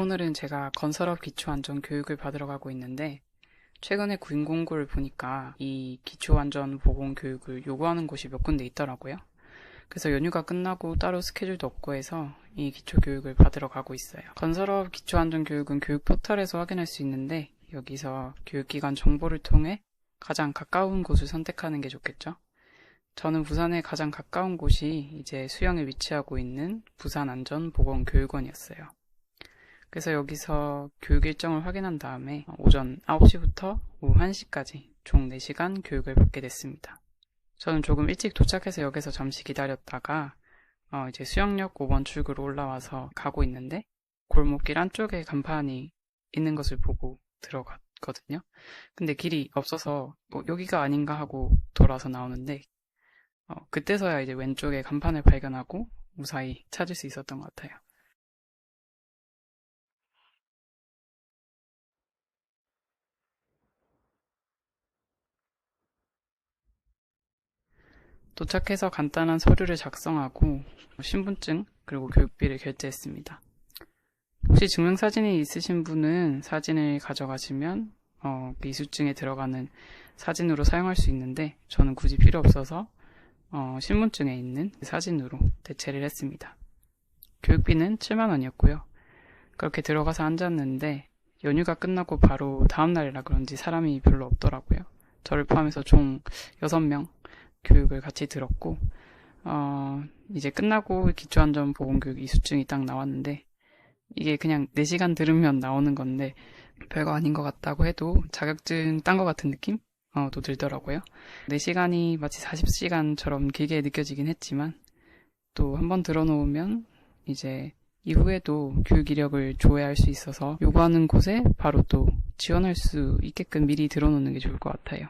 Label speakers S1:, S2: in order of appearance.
S1: 오늘은 제가 건설업 기초안전 교육을 받으러 가고 있는데 최근에 구인 공고를 보니까 이 기초안전 보건 교육을 요구하는 곳이 몇 군데 있더라고요. 그래서 연휴가 끝나고 따로 스케줄도 없고 해서 이 기초 교육을 받으러 가고 있어요. 건설업 기초안전 교육은 교육 포털에서 확인할 수 있는데 여기서 교육기관 정보를 통해 가장 가까운 곳을 선택하는 게 좋겠죠. 저는 부산에 가장 가까운 곳이 이제 수영에 위치하고 있는 부산안전보건교육원이었어요. 그래서 여기서 교육 일정을 확인한 다음에 오전 9시부터 오후 1시까지 총 4시간 교육을 받게 됐습니다. 저는 조금 일찍 도착해서 역에서 잠시 기다렸다가 어, 이제 수영역 5번 출구로 올라와서 가고 있는데 골목길 안쪽에 간판이 있는 것을 보고 들어갔거든요. 근데 길이 없어서 뭐 여기가 아닌가 하고 돌아서 나오는데 어, 그때서야 이제 왼쪽에 간판을 발견하고 무사히 찾을 수 있었던 것 같아요. 도착해서 간단한 서류를 작성하고 신분증 그리고 교육비를 결제했습니다. 혹시 증명사진이 있으신 분은 사진을 가져가시면 어, 그 이수증에 들어가는 사진으로 사용할 수 있는데 저는 굳이 필요 없어서 어, 신분증에 있는 사진으로 대체를 했습니다. 교육비는 7만 원이었고요. 그렇게 들어가서 앉았는데 연휴가 끝나고 바로 다음 날이라 그런지 사람이 별로 없더라고요. 저를 포함해서 총 6명 교육을 같이 들었고 어, 이제 끝나고 기초안전보건교육 이수증이 딱 나왔는데 이게 그냥 4시간 들으면 나오는 건데 별거 아닌 것 같다고 해도 자격증 딴 것 같은 느낌? 어, 또 들더라고요. 4시간이 마치 40시간처럼 길게 느껴지긴 했지만 또 한 번 들어놓으면 이제 이후에도 교육 이력을 조회할 수 있어서 요구하는 곳에 바로 또 지원할 수 있게끔 미리 들어놓는 게 좋을 것 같아요.